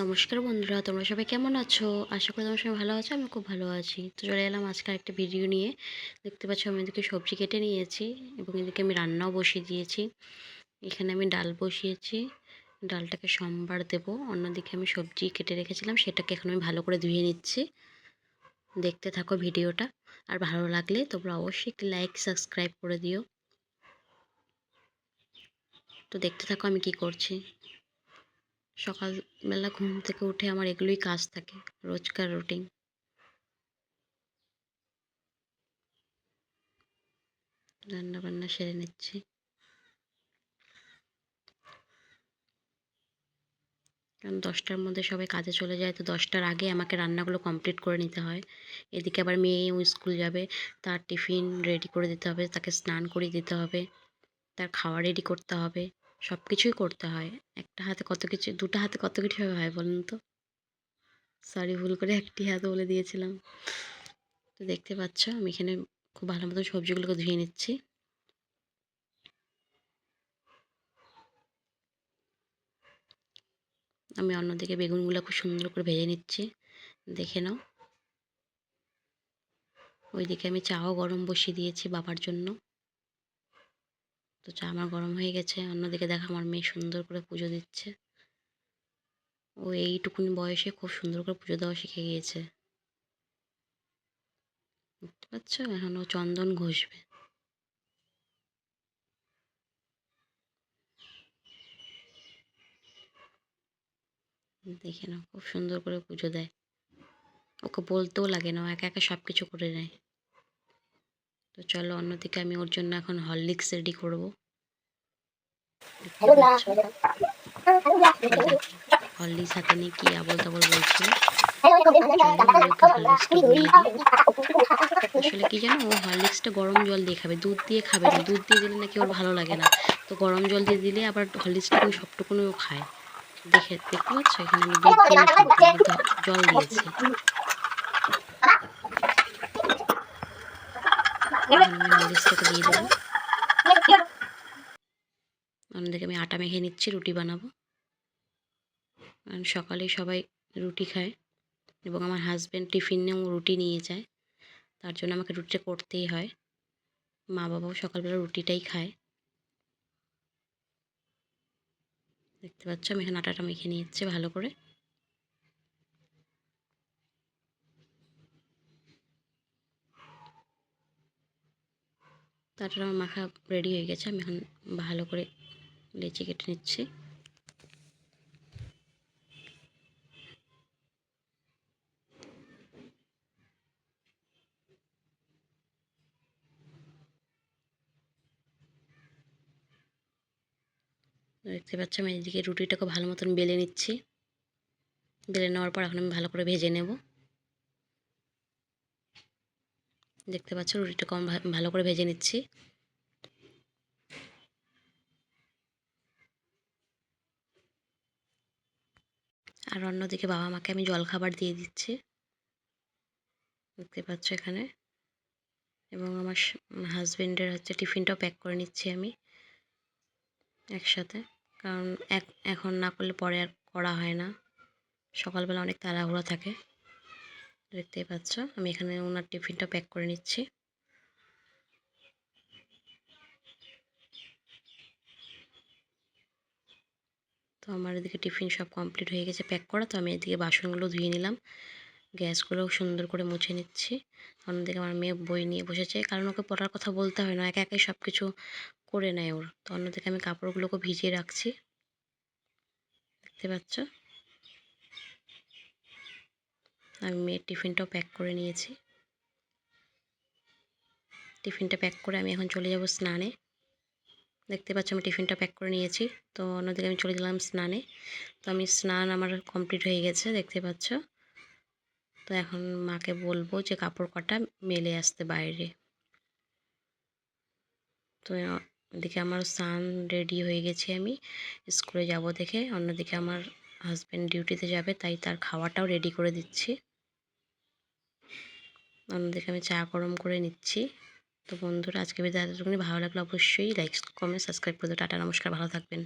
নমস্কার বন্ধুরা, তোমরা সবাই কেমন আছো? আশা করি তোমার সবাই ভালো আছো আমি খুব ভালো আছি। তো চলে এলাম আজকে একটা ভিডিও নিয়ে। দেখতে পাচ্ছ আমি এদিকে সবজি কেটে নিয়েছি এবং এদিকে আমি রান্নাও বসিয়ে দিয়েছি। এখানে আমি ডাল বসিয়েছি। ডালটাকে সোমবার দেবো। অন্যদিকে আমি সবজি কেটে রেখেছিলাম, সেটাকে এখন আমি ভালো করে ধুয়ে নিচ্ছি। দেখতে থাকো ভিডিওটা আর ভালো লাগলে তোমরা অবশ্যই লাইক সাবস্ক্রাইব করে দিও। তো দেখতে থাকো আমি কি করছি। সকালবেলা ঘুম থেকে উঠে আমার এগুলোই কাজ থাকে, রোজকার রুটিন রান্না বান্না সেরে নিচ্ছি। কারণ দশটার মধ্যে সবাই কাজে চলে যায়, তো দশটার আগে আমাকে রান্নাগুলো কমপ্লিট করে নিতে হয়। এদিকে আবার মেয়েও স্কুল যাবে, তার টিফিন রেডি করে দিতে হবে, তাকে স্নান করিয়ে দিতে হবে, তার খাওয়া রেডি করতে হবে। সব কিছুই করতে হয়। একটা হাতে কত কিছু, দুটো হাতে কত কিছু হয় বলুন তো। সরি ভুল করে একটি হাতে বলে দিয়েছিলাম। তো দেখতে পাচ্ছ, আমি এখানে খুব ভালো মতো সবজিগুলোকে ধুয়ে নিচ্ছি। আমি অন্যদিকে বেগুনগুলো খুব সুন্দর করে ভেজে নিচ্ছি। দেখে নাও। ওইদিকে আমি চাও গরম বসিয়ে দিয়েছি বাবার জন্য। তো চা আমার গরম হয়ে গেছে, অন্যদিকে দেখা আমার মেয়ে সুন্দর করে পুজো দিচ্ছে। ও এইটুকুনি বয়সে খুব সুন্দর করে পুজো দেওয়া শিখে গিয়েছে। বুঝতে পারছ এখন ও চন্দন ঘষবে। দেখে নাও, খুব সুন্দর করে পুজো দেয়। ওকে বলতেও লাগে না একা একা সব কিছু করে নেয়। তো চলো অন্যদিকে আমি ওর জন্য এখন হরলিক্স রেডি করব। হরলিক্স হাতে নিয়ে কি আবল তাবল বলছিল? আসলে কি জানো ও হরলিক্সটা গরম জল দিয়ে খাবে দুধ দিয়ে খাবে না দুধ দিয়ে দিলে নাকি ওর ভালো লাগে না। তো গরম জল দিয়ে দিলে আবার হরলিক্সটা কিন্তু সবটুকুনি ও খায়। দেখে দেখতে পাচ্ছ? এখানে আমি দুধ দিয়ে জল দিয়েছি। অন্যদিকে আমি আটা মেখে নিচ্ছি, রুটি বানাবো। কারণ সকালে সবাই রুটি খায় এবং আমার হাজব্যান্ড টিফিন টিফিনেও রুটি নিয়ে যায়। তার জন্য আমাকে রুটিটা করতেই হয়। মা বাবাও সকালবেলা রুটিটাই খায়। দেখতে পাচ্ছ, আমি এখানে আটাটা মেখে নিয়েছি ভালো করে। তারপর আমার মাখা রেডি হয়ে গেছে, আমি এখন ভালো করে লেচি কেটে নিচ্ছি। দেখতে পাচ্ছি আমি এদিকে রুটিটাকে ভালো মতন বেলে নিচ্ছি। বেলে নেওয়ার পর এখন আমি ভালো করে ভেজে নেব। দেখতে পাচ্ছ রুটিটাকে আমি ভালো করে ভেজে নিচ্ছি। আর অন্যদিকে বাবা মাকে আমি জলখাবার দিয়ে দিচ্ছি। দেখতে পাচ্ছ এখানে। এবং আমার হাজব্যান্ডের হচ্ছে টিফিনটাও প্যাক করে নিচ্ছি আমি একসাথে। কারণ এক এখন না করলে পরে আর করা হয় না। সকালবেলা অনেক তাড়াহুড়া থাকে। দেখতেই পাচ্ছ। আমি এখানে ওনার টিফিনটা প্যাক করে নিচ্ছি। তো আমার এদিকে টিফিন সব কমপ্লিট হয়ে গেছে প্যাক করা। তো আমি এদিকে বাসনগুলো ধুয়ে নিলাম। গ্যাসগুলো সুন্দর করে মুছে নিচ্ছি। অন্যদিকে আমার মেয়ে বই নিয়ে বসেছে। কারণ ওকে পড়ার কথা বলতে হয় না। একা একাই সব কিছু করে নেয় ওর। তো অন্যদিকে আমি কাপড়গুলোকে ভিজিয়ে রাখছি। দেখতে পাচ্ছ? আমি মেয়ের টিফিনটাও প্যাক করে নিয়েছি। টিফিনটা প্যাক করে আমি এখন চলে যাব স্নানে। দেখতে পাচ্ছ আমি টিফিনটা প্যাক করে নিয়েছি। তো অন্যদিকে আমি চলে গেলাম স্নানে। তো আমি স্নান আমার কমপ্লিট হয়ে গেছে, দেখতে পাচ্ছ। তো এখন মাকে বলব যে কাপড় কটা, মেলে আসতে বাইরে। তো এদিকে আমার স্নান রেডি হয়ে গেছি আমি। স্কুলে যাব দেখে। অন্যদিকে আমার হাজব্যান্ড ডিউটিতে যাবে, তাই তার খাওয়াটাও রেডি করে দিচ্ছি। অন্যদিকে আমি চা গরম করে নিচ্ছি। তো বন্ধুরা আজকে ভিডিও এতটুকুনি। ভালো লাগলে অবশ্যই লাইক কমেন্ট সাবস্ক্রাইব করে টাটা, নমস্কার, ভালো থাকবেন।